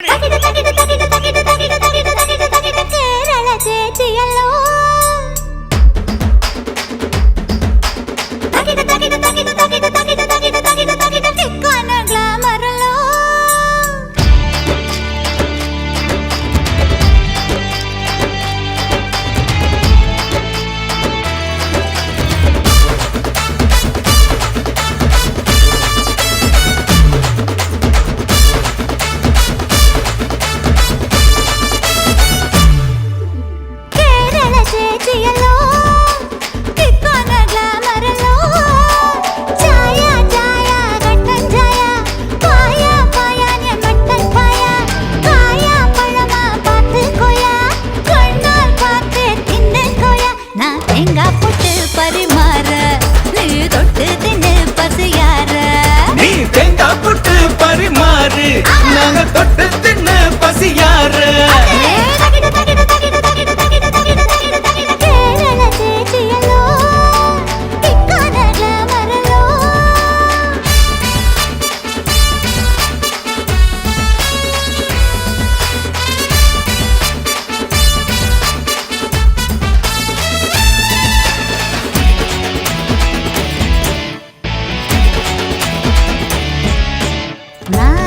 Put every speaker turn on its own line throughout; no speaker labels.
తగిడ తగిడ తగిడ తగిడ తగిడ తగిడ తగిడ తగిడ Kerala చేచియలో ¿No?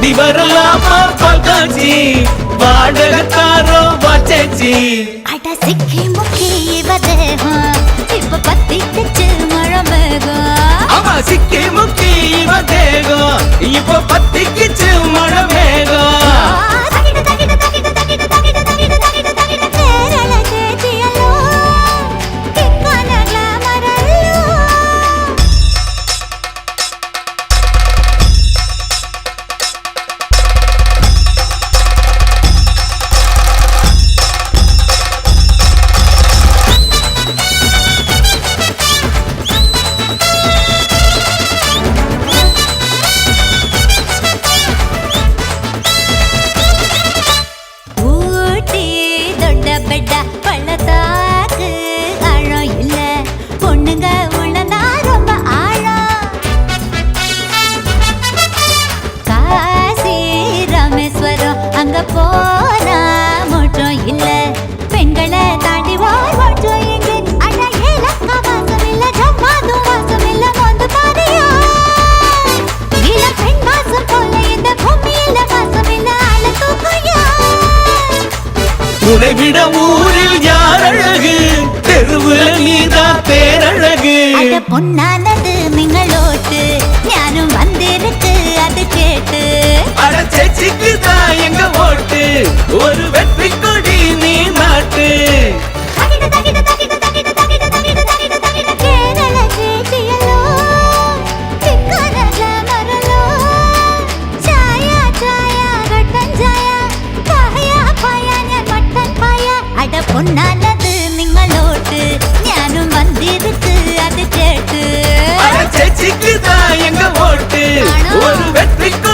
ஓடி வரலாமா பகாச்சி வாடகத்தாரோ வாச்சேச்சி
அட சிக்கி முக்கி இவதேகம் இப்ப பத்தி தச்சு மழமேகம்
அவ சிக்கி முக்கி இவதேகம் இப்ப உனைவிட ஊரில் யார் அழகு? தெருவில் நீதா பேரழகு.
பொன்னானது நீங்களோட்டு ஞானும் வந்திருக்கு அது கேட்டு.
அட செச்சிக்கு தான் எங்க ஓட்டு. ஒரு ¡Eléctrico!